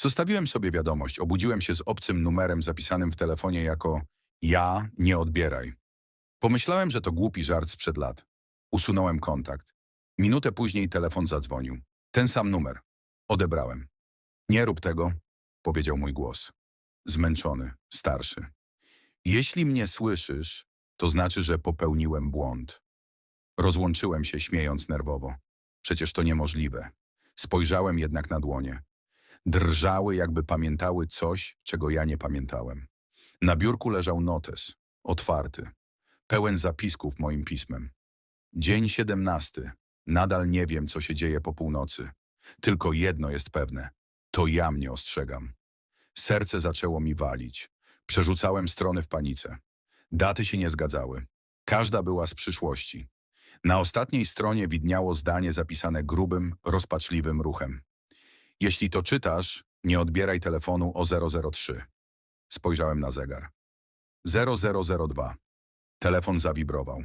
Zostawiłem sobie wiadomość, obudziłem się z obcym numerem zapisanym w telefonie jako ja, nie odbieraj. Pomyślałem, że to głupi żart sprzed lat. Usunąłem kontakt. Minutę później telefon zadzwonił. Ten sam numer. Odebrałem. Nie rób tego, powiedział mój głos. Zmęczony, starszy. Jeśli mnie słyszysz, to znaczy, że popełniłem błąd. Rozłączyłem się, śmiejąc nerwowo. Przecież to niemożliwe. Spojrzałem jednak na dłonie. Drżały, jakby pamiętały coś, czego ja nie pamiętałem. Na biurku leżał notes, otwarty, pełen zapisków moim pismem. Dzień siedemnasty. Nadal nie wiem, co się dzieje po północy. Tylko jedno jest pewne. To ja mnie ostrzegam. Serce zaczęło mi walić. Przerzucałem strony w panice. Daty się nie zgadzały. Każda była z przyszłości. Na ostatniej stronie widniało zdanie zapisane grubym, rozpaczliwym ruchem. Jeśli to czytasz, nie odbieraj telefonu o 003. Spojrzałem na zegar. 0002. Telefon zawibrował.